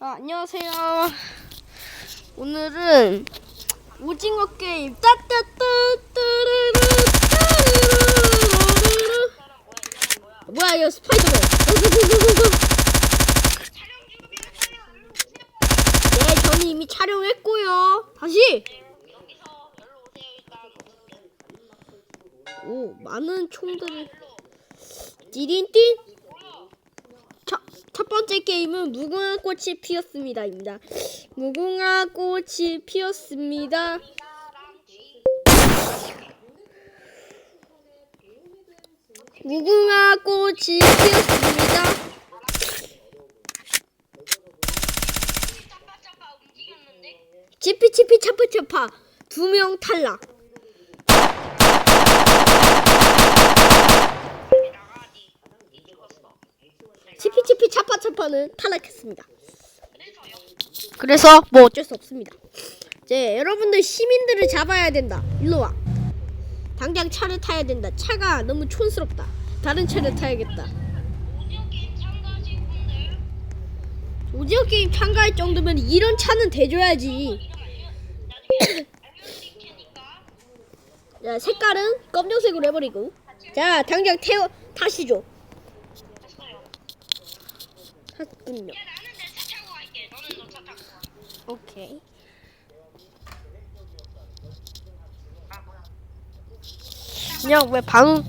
아, 안녕하세요. 오늘은 오징어 게임 따따따따르르 따르르르르르 뭐야 이거 스파이더맨 네 저는 이미 촬영했고요 다시 오 많은 총들을 띠린띠 첫, 첫 번째 게임은 무궁화 꽃이 피었습니다입니다. 무궁화 꽃이 피었습니다. 무궁화 꽃이 피었습니다. 치피치피 차파차파 두 명 탈락. 차파차파는 탈락했습니다. 그래서 뭐 어쩔 수 없습니다. 이제 여러분들 시민들을 잡아야 된다. 일로 와. 당장 차를 타야 된다. 차가 너무 촌스럽다. 다른 차를 타야겠다. 오징어 게임 참가할 정도면 이런 차는 대줘야지. 자, 색깔은 검정색으로 해버리고. 자, 당장 태워 타시죠. 탔군요. 오케이. 그냥 왜 방?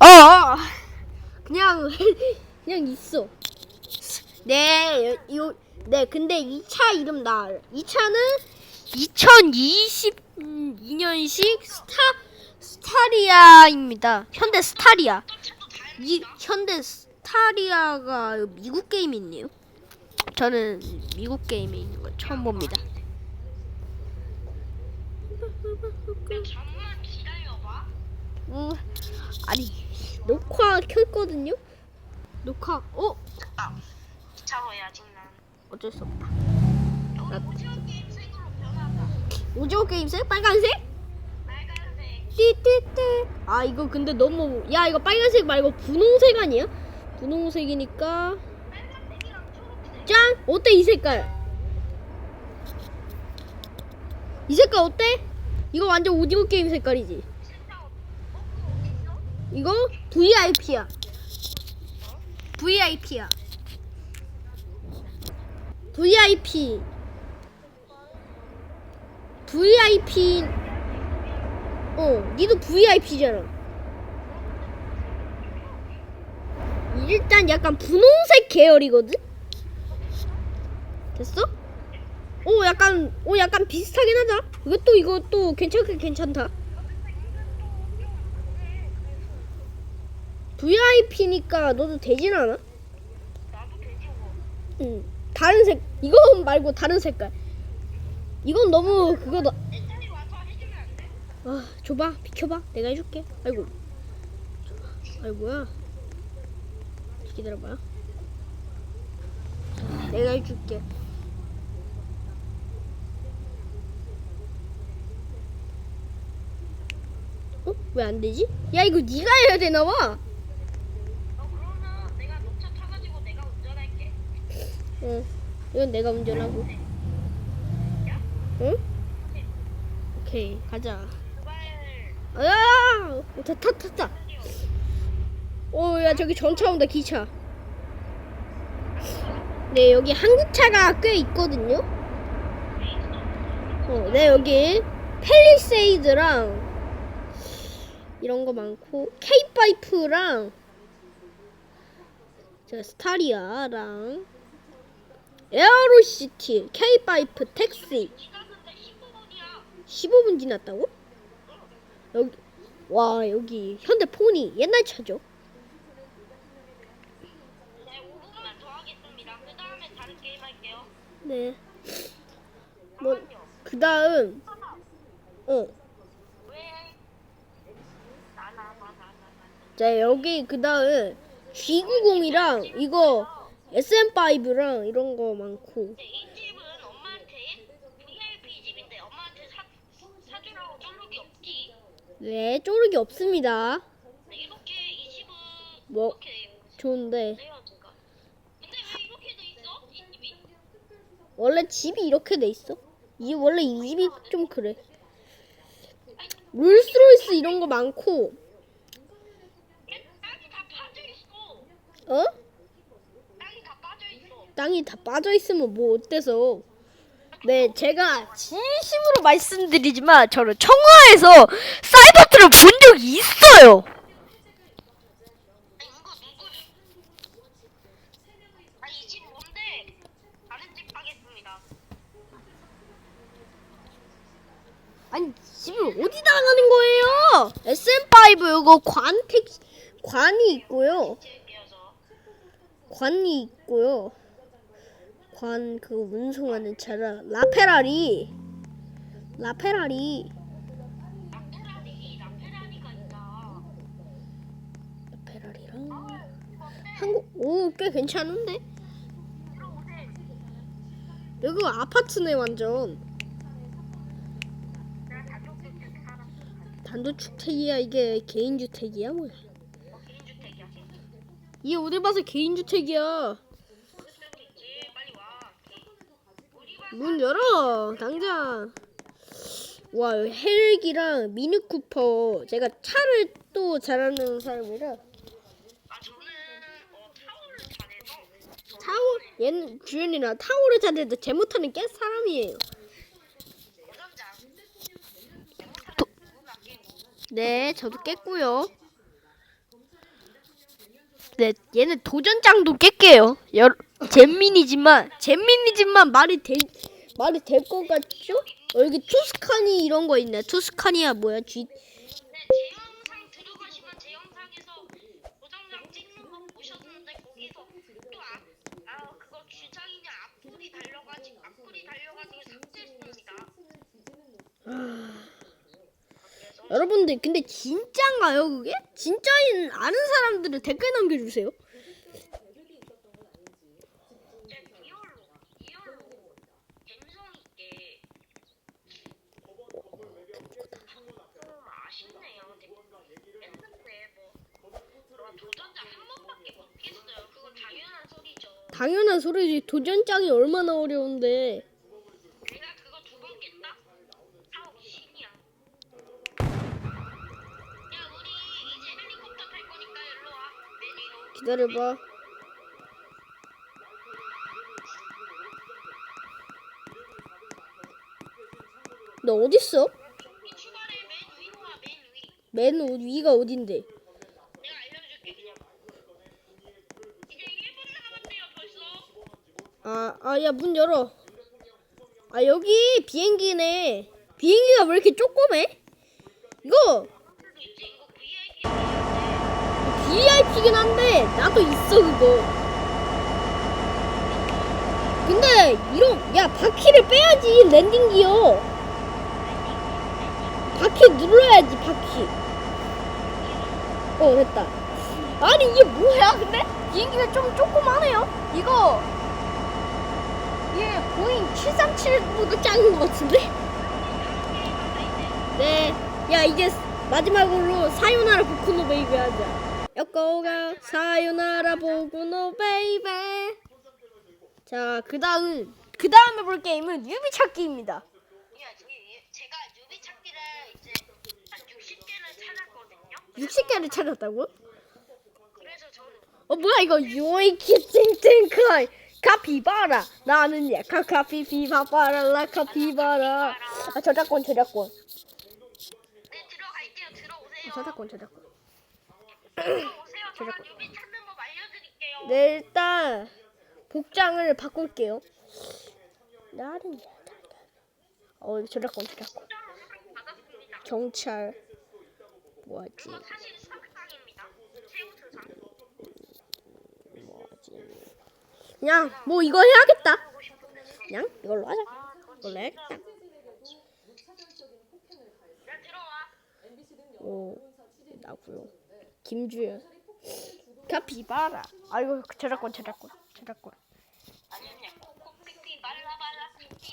어, 어. 그냥 그냥 있어. 네, 요, 네, 근데 이 차 이름 나. 알아. 이 차는 2022년식 스타 스타리아입니다. 현대 스타리아. 이 현대 스타리아가 미국 게임이 있네요. 저는 미국 게임에 있는 거 처음 봅니다. 음, 아니 녹화 켰거든요. 녹화 어 아, 기차로 해야지 난. 어쩔 수 없다. 오징어 게임 색으로 변하자. 오징어 게임색 빨간색? 띠띠띠. 아 이거 근데 너무 야 이거 빨간색 말고 분홍색 아니야? 분홍색이니까. 짠 어때 이 색깔? 이 색깔 어때? 이거 완전 오징어 게임 색깔이지. 이거 VIP야. VIP야. VIP. VIP. 어, 니도 VIP잖아. 일단 약간 분홍색 계열이거든. 됐어? 오, 약간, 오, 약간 비슷하긴 하다. 이것도 이것도 괜찮게 괜찮다. VIP니까 너도 되진 않아? 응. 다른 색, 이건 말고 다른 색깔. 이건 너무 그거다. 내 차에 와서 해주면 안 돼? 아, 줘봐, 비켜봐. 내가 해줄게. 아이고. 아이고야. 기다려봐요. 자, 내가 해줄게. 어? 왜 안 되지? 야, 이거 네가 해야 되나 봐. 어 그러면 내가 녹차 타가지고 내가 운전할게. 응. 이건 내가 운전하고. 응? 오케이, 가자. 제발. 아! 타, 타, 탔다. 오, 야, 저기 전차 온다, 기차. 네, 여기 한국차가 꽤 있거든요. 어, 네, 여기 펠리세이드랑 이런 거 많고, K5랑 저 스타리아랑 에어로시티, K5 택시 지났는데 15분이야. 15분 지났다고? 여기 와 여기 현대폰이 옛날 차죠? 네 5분만 더 하겠습니다. 그 다음에 다른 게임 할게요. 네. 뭐 잠깐만요. 그다음 어. 왜? 나나나나나. 자 여기 그다음 G90이랑 이거 SM5랑 이런 거 많고 이집은 엄마한테 VIP 집인데 엄마한테 사 사주라고 쫄록이 없지. 네 쪼르기 없습니다. 근데 이렇게 이 집은 뭐 이렇게 좋은데? 원래 집이 이렇게 돼 있어. 이 원래 이 집이 좀 그래. 롤스로이스 이런 거 많고, 얘 땅이 다 파져 있어. 어? 땅이 다 빠져 있어. 땅이 다 빠져 있으면 뭐 어때서? 네, 제가 진심으로 말씀드리지만 저는 청와에서 사이버트를 본 적이 있어요. 아니 이거 누구? 아니 이집 뭔데? 다른 집 하겠습니다. 아니 집을 어디다 가는 거예요? SM5 이거 관택 관이 있고요. 관이 있고요. 관 그 운송하는 차라 라페라리 라페라리 꽤 괜찮은데. 여기 아파트네 완전. 단독주택이야 이게 개인주택이야 뭐야 어. 이게 어딜 봐서 개인주택이야 문 열어 당장 와 헬기랑 미니쿠퍼 제가 차를 또 잘하는 사람이라 아 저는 어 타워를 잘해서 타워 얘는 주연이나 타워를 잘해도 제 못하는 깨 사람이에요. 도-. 네 저도 깼고요 네 얘는 도전장도 깰게요 여 잼민이지만 잼민이지만 말이 될 말이 될 것 같죠? 어, 여기 투스카니 이런 거 있네 투스카니야 뭐야 G 네, 제 영상 들어가시면 제 영상에서 도전장 찍는 거 보셨는데 거기서 또 아, 아 그거 주장이냐 악플이 달려가지고 악플이 달려가지고 삭제했습니다. 그래서 여러분들 근데 진짜인가요 그게? 진짜인 아는 사람들은 댓글 남겨주세요. 당연한 소리지 도전장이 얼마나 어려운데 내가 그거 두 번 깼다? 아우 신이야. 야 우리 이제 헬리콥터 탈 거니까 일로 와. 맨 위로. 기다려봐 너 어딨어? 맨 위가 어딘데? 내가 알려줄게 그냥. 이제 1분 남았대요 벌써. 아, 아, 야, 문 열어. 아, 여기 비행기네. 비행기가 왜 이렇게 조그매? 이거 VIP. VIP긴 한데, 나도 있어, 그거. 근데, 이런, 야, 바퀴를 빼야지, 랜딩 기어. 바퀴 눌러야지, 바퀴. 어, 됐다. 아니, 이게 뭐야, 근데? 비행기가 좀 조그마네요? 이거, 얘 보잉 737보다 작은 것 같은데? 네. 야, 이제 마지막으로 사요나라 보쿠노 베이비 하자. 여거가 사요나라 보쿠노 베이비. 자, 그 다음, 그 다음에 볼 게임은 유비 찾기입니다. 야, 제가 유비 찾기를 이제 한 60개를 찾았거든요. 60개를 찾았다고? 그래서 저는 어, 뭐야, 이거 요이키 팅팅카이. 카피바라. 나는 약간 카피피바바라, 라 카피바라. 아, 저작권, 저작권. 네 들어갈게요. 들어오세요. 저작권, 저작권. 들어오세요. 제가 유비 찾는 법 알려드릴게요. 네, 일단 복장을 바꿀게요. 나는 어 저작권 저작권 받았습니다. 경찰 뭐하지 사실. 뭐하지 그냥 뭐 이거 해야겠다. 하고 싶은데 지금. 그냥 이걸로 하자. 아, 그거 이걸로 해야겠다. 들어와. 오 나고요. 김주현 카피바라. 아이고 저작권 저작권 저작권.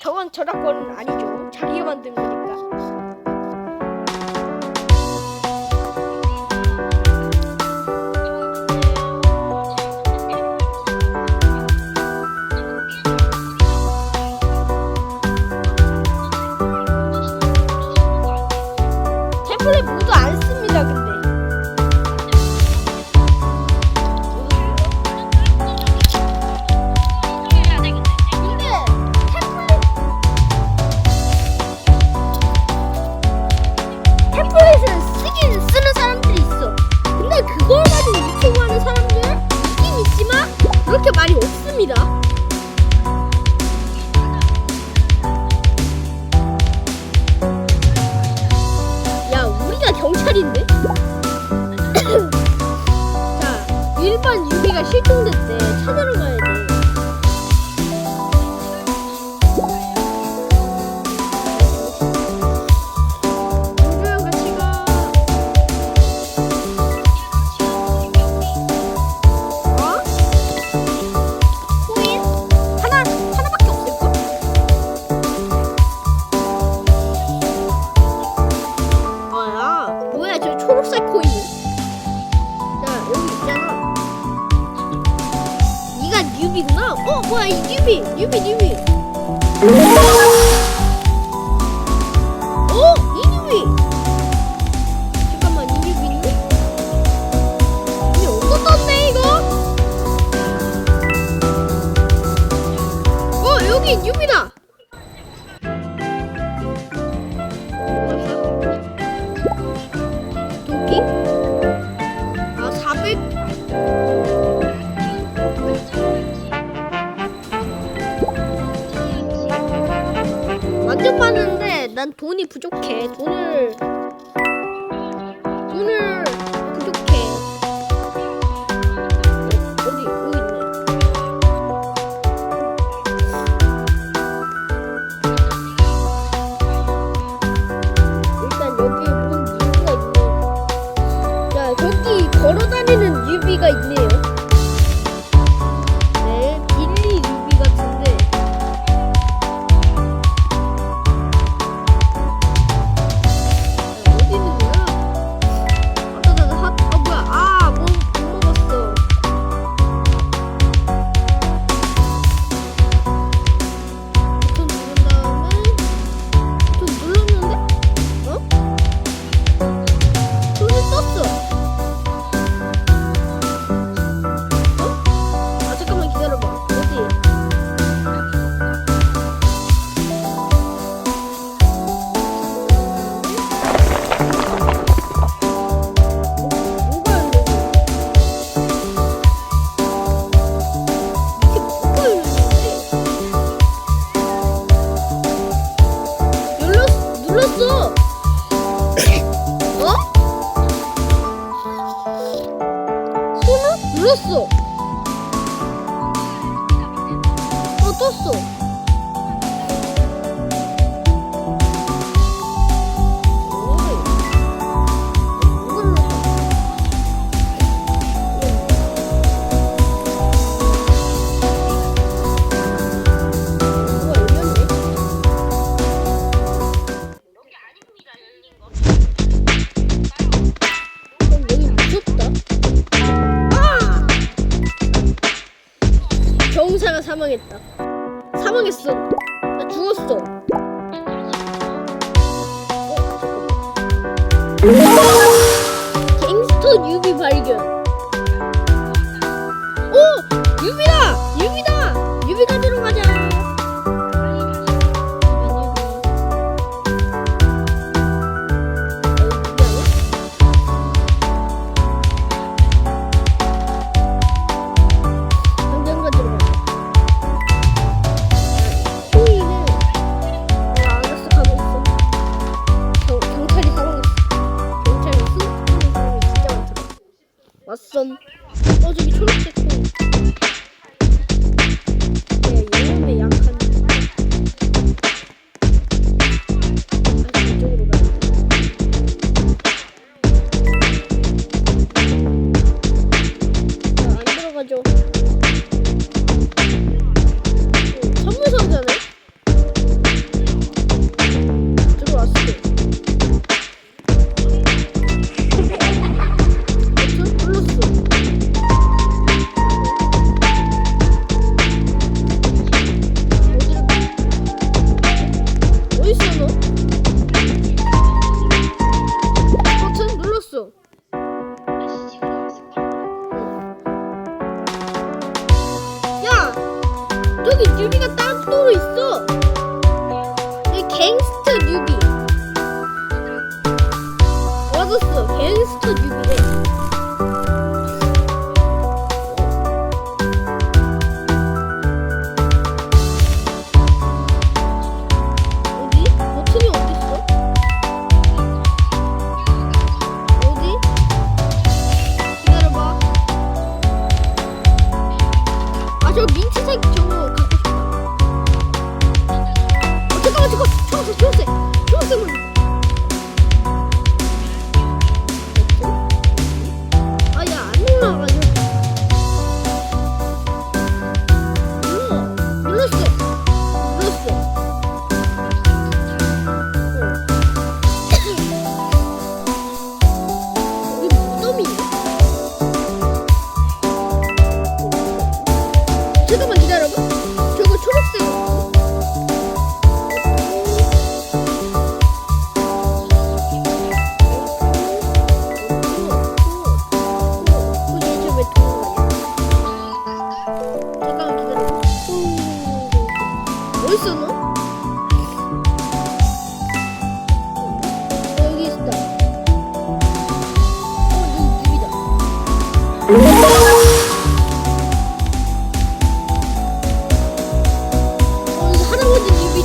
저건 저작권 아니죠. 자기가 만든 거니까. 코인. 자, 여기 있잖아. 네가 뉴비구나? 어, 뭐야, 이 뉴비, 뉴비, 뉴비. Okay.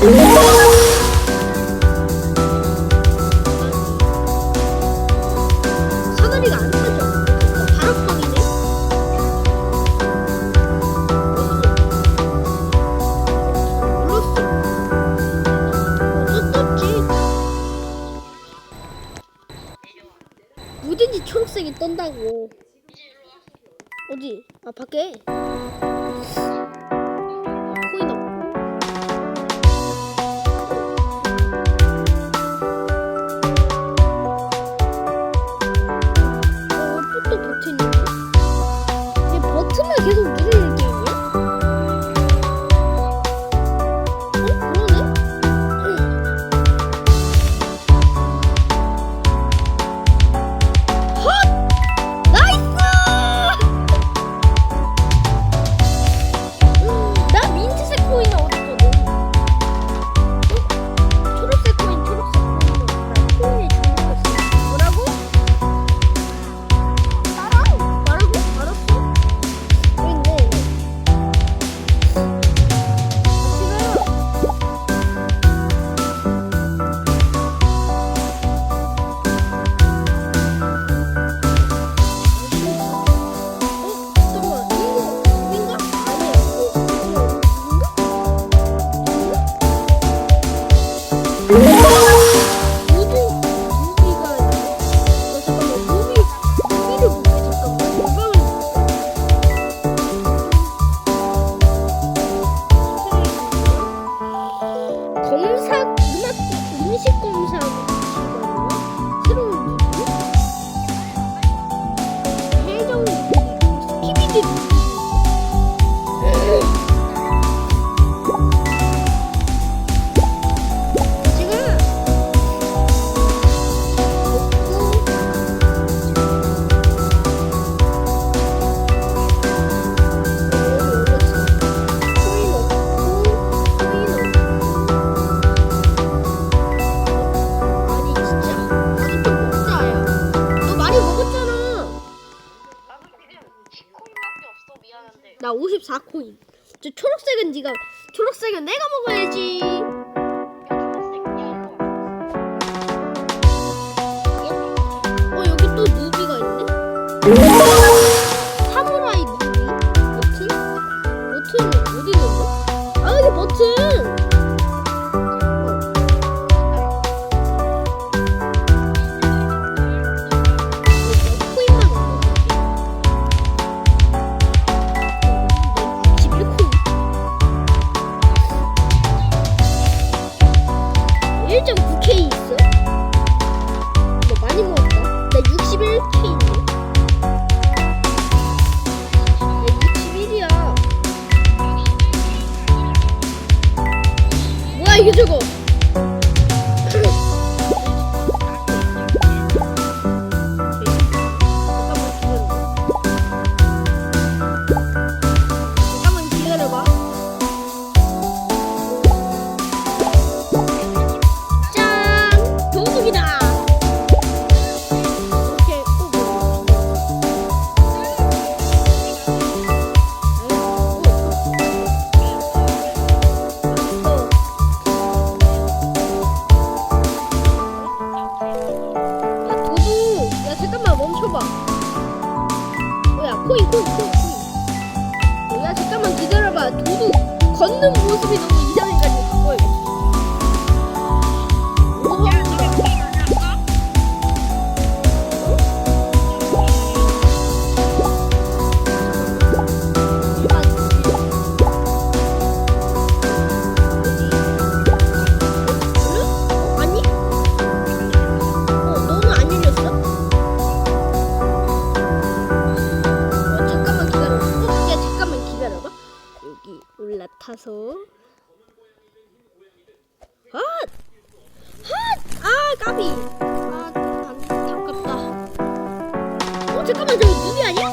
一。 네가 잠깐만 저 이미 아니야?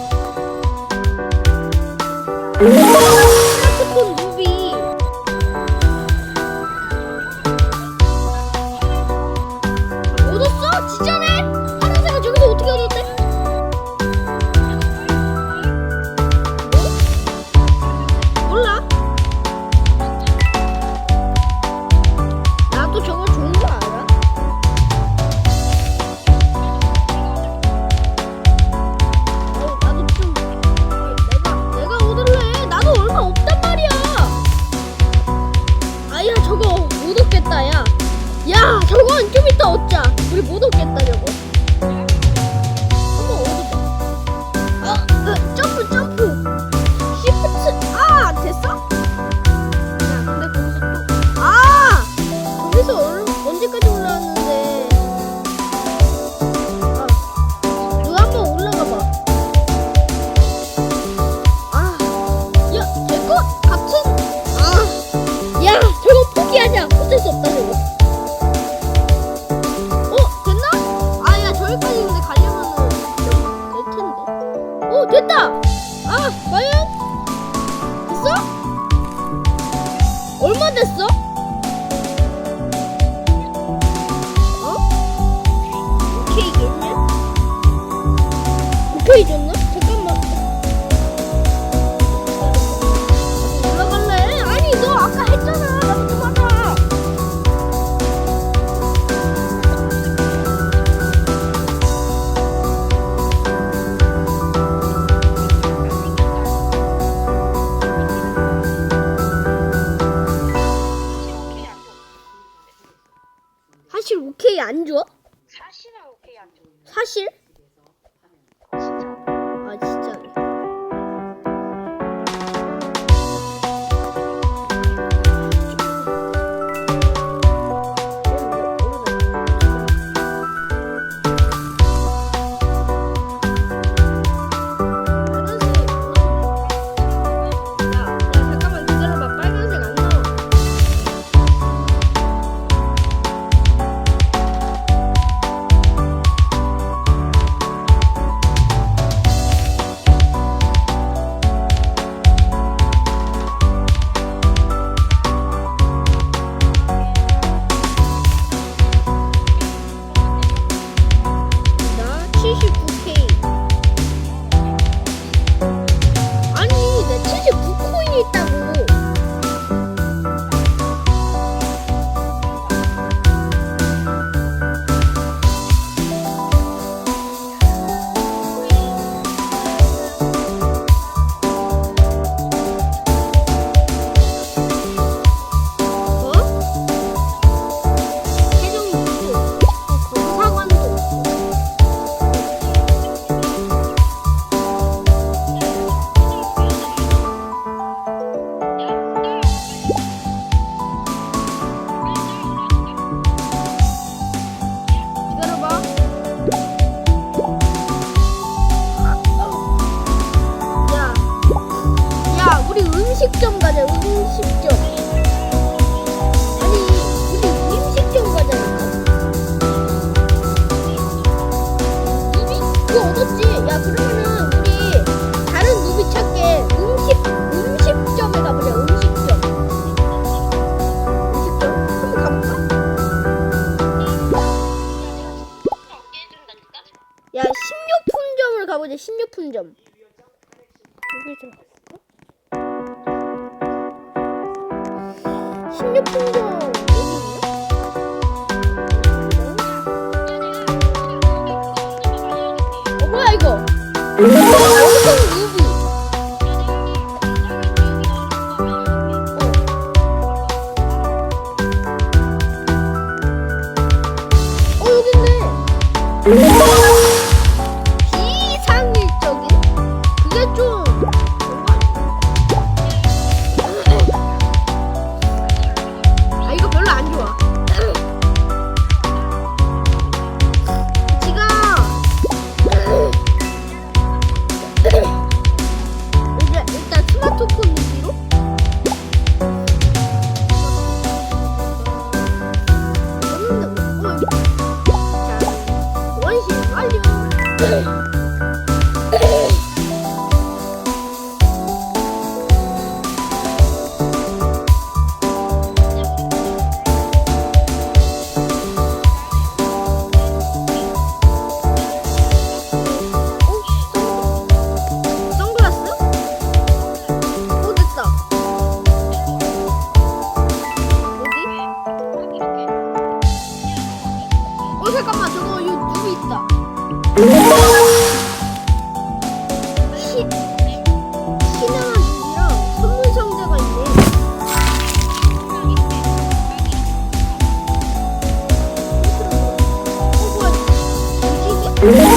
사실 오케이 안 줘? 사실은 오케이 안 줘. 사실? 이거 얻었지. 야 그러면은 우리 다른 누비 찾게 음식 음식점에 가보자. 음식점. 음식점 한번 가볼까? 야 식료품점을 가보자. 식료품점. Yeah.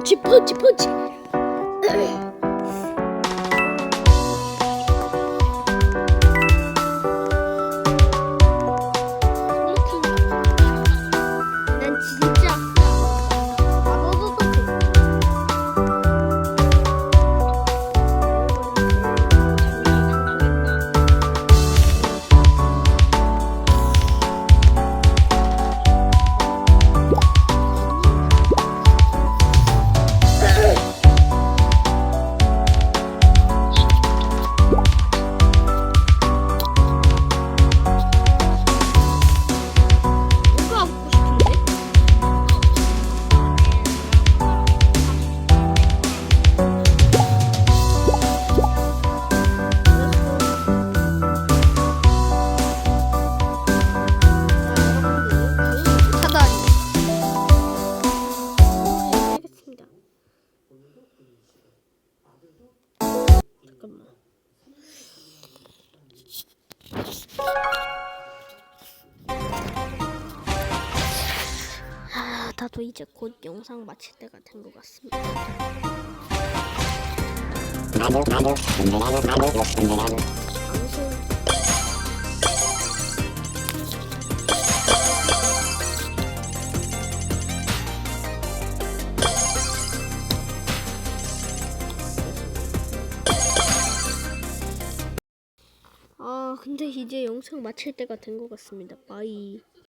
펀치 펀치 펀치. 이제 곧 영상 마칠 때가 된 것 같습니다. 나도 나도 나도 나도 나도 방송 근데 이제 영상 마칠 때가 된 것 같습니다. 빠이.